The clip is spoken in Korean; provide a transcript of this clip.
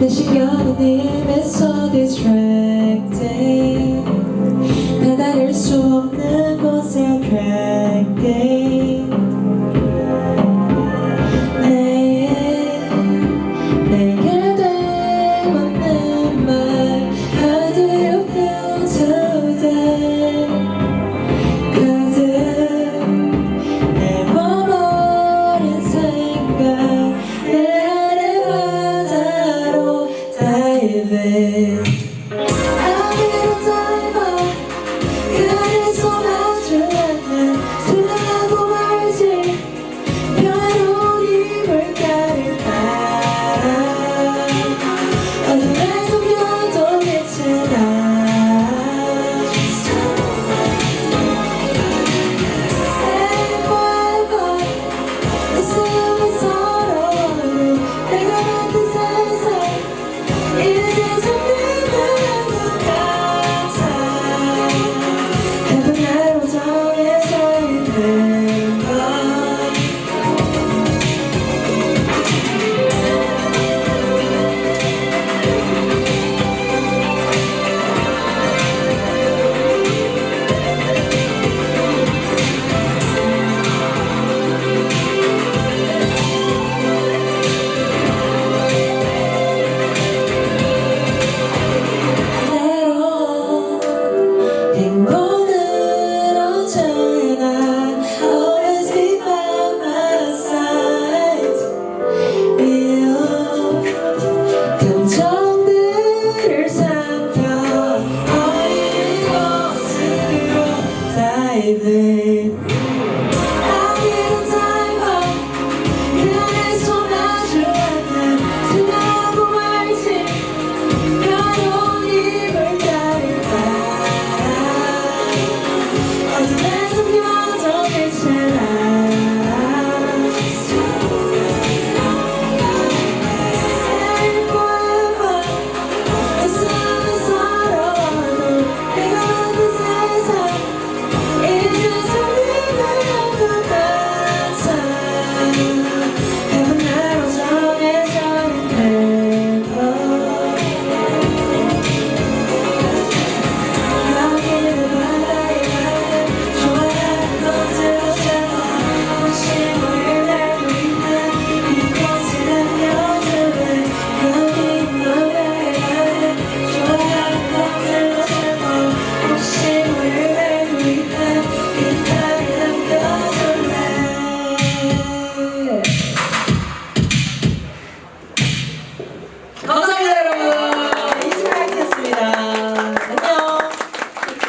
내 시간이 님에서 distracted. 다다를 수 없는 곳에 d r baby. baby. どうぞ。